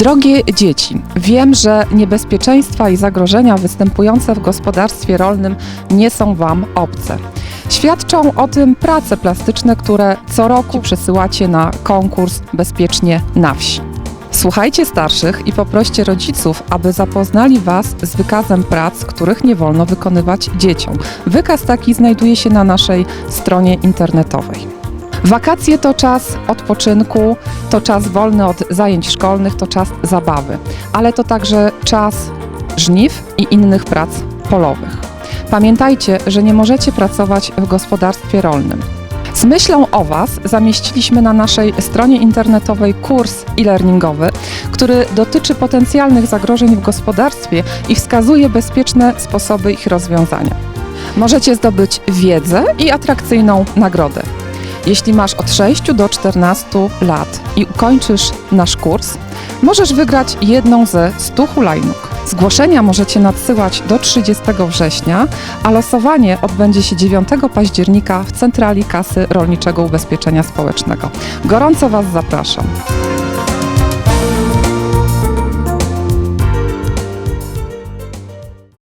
Drogie dzieci, wiem, że niebezpieczeństwa i zagrożenia występujące w gospodarstwie rolnym nie są Wam obce. Świadczą o tym prace plastyczne, które co roku przesyłacie na konkurs Bezpiecznie na wsi. Słuchajcie starszych i poproście rodziców, aby zapoznali Was z wykazem prac, których nie wolno wykonywać dzieciom. Wykaz taki znajduje się na naszej stronie internetowej. Wakacje to czas odpoczynku, to czas wolny od zajęć szkolnych, to czas zabawy, ale to także czas żniw i innych prac polowych. Pamiętajcie, że nie możecie pracować w gospodarstwie rolnym. Z myślą o Was zamieściliśmy na naszej stronie internetowej kurs e-learningowy, który dotyczy potencjalnych zagrożeń w gospodarstwie i wskazuje bezpieczne sposoby ich rozwiązania. Możecie zdobyć wiedzę i atrakcyjną nagrodę. Jeśli masz od 6 do 14 lat i ukończysz nasz kurs, możesz wygrać jedną ze 100 hulajnóg. Zgłoszenia możecie nadsyłać do 30 września, a losowanie odbędzie się 9 października w Centrali Kasy Rolniczego Ubezpieczenia Społecznego. Gorąco Was zapraszam.